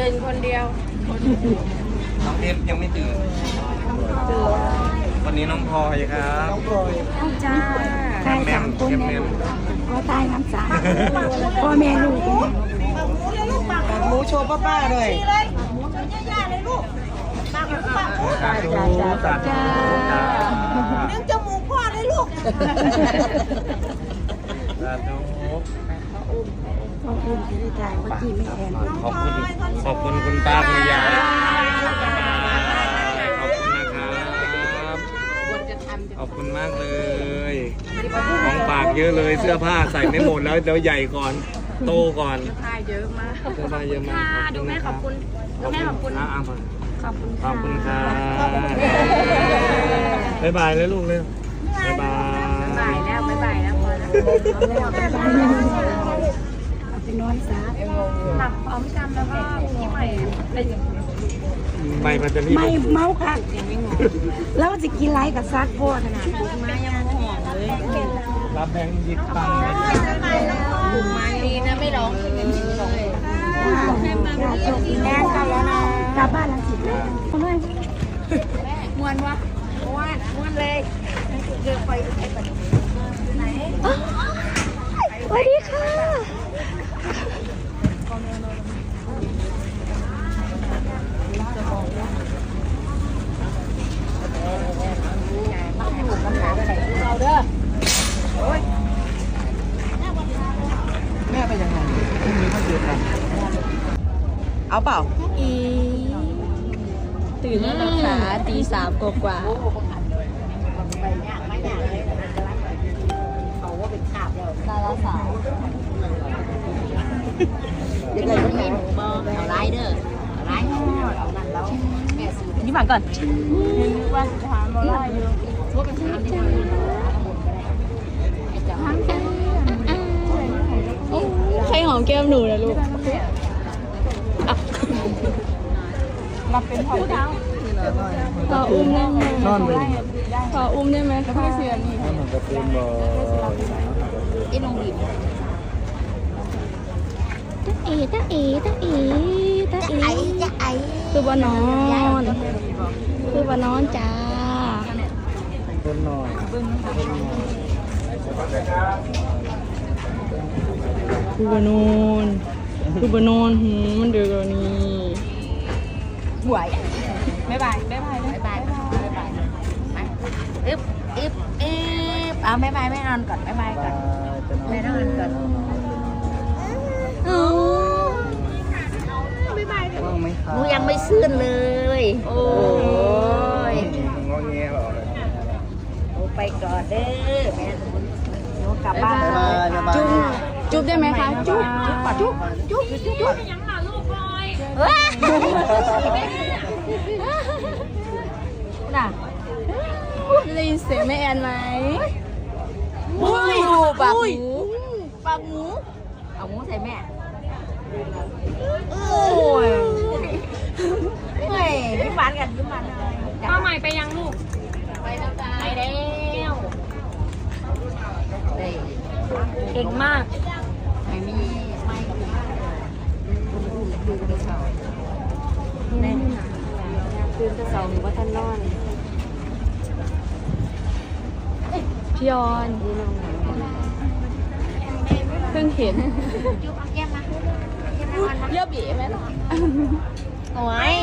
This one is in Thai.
ตื่นคนเดียว น้องเอฟยังไม่ตื่น วันนี้น้องพลอยครับจ้าแมมแมมแมมแมมก็ตายน้ำสาพ่อแม่ลูกหมูโชว์ป้าๆเลยสาธุสาธุสาธุจ้าเลี้ยงจมูกพ่อเลยลูกสาธุขอบคุณที่ได้จ่ายว่าที่ไม่แอนขอบคุณขอบคุณคุณป้าคุณยายขอบคุณนะครับขอบคุณมากเลยของฝากเยอะเลยเสื้อผ้าใส่ไม่หมดแล้วเดี๋ยวใหญ่ก่อนโตก่อนผ้าเยอะมากเสื้อผ้าเยอะมากค่ะดูแม่ขอบคุณดูแม่ขอบคุณอะอะขอบคุณขอบคุณครับบ๊ายบายเลยลูกเลยบ๊ายบายบ่าย นอนซะหลับพร้อมกันแล้วก็พี่ใหม่เป็นอย่างไม่มันจะรีบไม่เมาค่ะแล้วจะกินไรกับซักพ่อขนาดนี้มายังหอมเลยรับแบงค์ยิบตังค์ดีนะไม่ร้องเลยแอนกันแล้วนะกลับบ้านแล้วสิแม่เลยมวนวะม้วนม้วนเลยเดินไป สวัสดีค่ะ แม่ไปยังไงพรุ่งนี้เขาเดือดกัน เอาเปล่า อี ตื่นแล้วนะคะตีสามกว่ายั นี่ฝังก่อนใครหอมแก้มหนูนะลูกขออุ้มได้ไหมนอนไปขออุ้มได้ไหมคะพี่เสียนี่มันกระปุนบ่ตาเอตาเอตาเอตาเอจะไอ คือบานอน คือบานอนจ้าคนนอนคือบานอนคือบานอนหืมมันเดือดนี้บ๊ายบายบ๊ายบายบ๊ายบายบ๊ายบายอึ๊บอึ๊บอึ๊บเอาบ๊ายบายแม่นอนก่อนบ๊ายบายก่อนแม่นอนก่อน ว่างไหมครับ ห นูยังไม่ซื่นเลย โอ้ยงอแงเหรอหนูไปก่อนเด้อแม่หนูกลับบ้านบ๊ายบายบ๊ายบายจุ๊บจุ๊บได้ไหมคะ จุ๊บจุ๊บจุ๊บจุ๊บจุ๊บว้าน่ะได้ยินเสียงแม่แอนไหมอุ้ยปากหมูปากหมูเอาหมูใส่แม่โอ้ยเฮ้ยพี่ฟานกันพี่ฟานเลย มาใหม่ไปยังลูก ไปแล้วจ้าไปแล้วเฮ้ย เก่งมากไม่มีไม่ดูกระเช้าแน่คืนกระเช้าหรือว่าท่านนอนพี่ยอนเพิ่งเห็นจุ๊บเอาแก้มมาแก้มมาก่อนนะเยอะบีไหมล่ะโอ้ย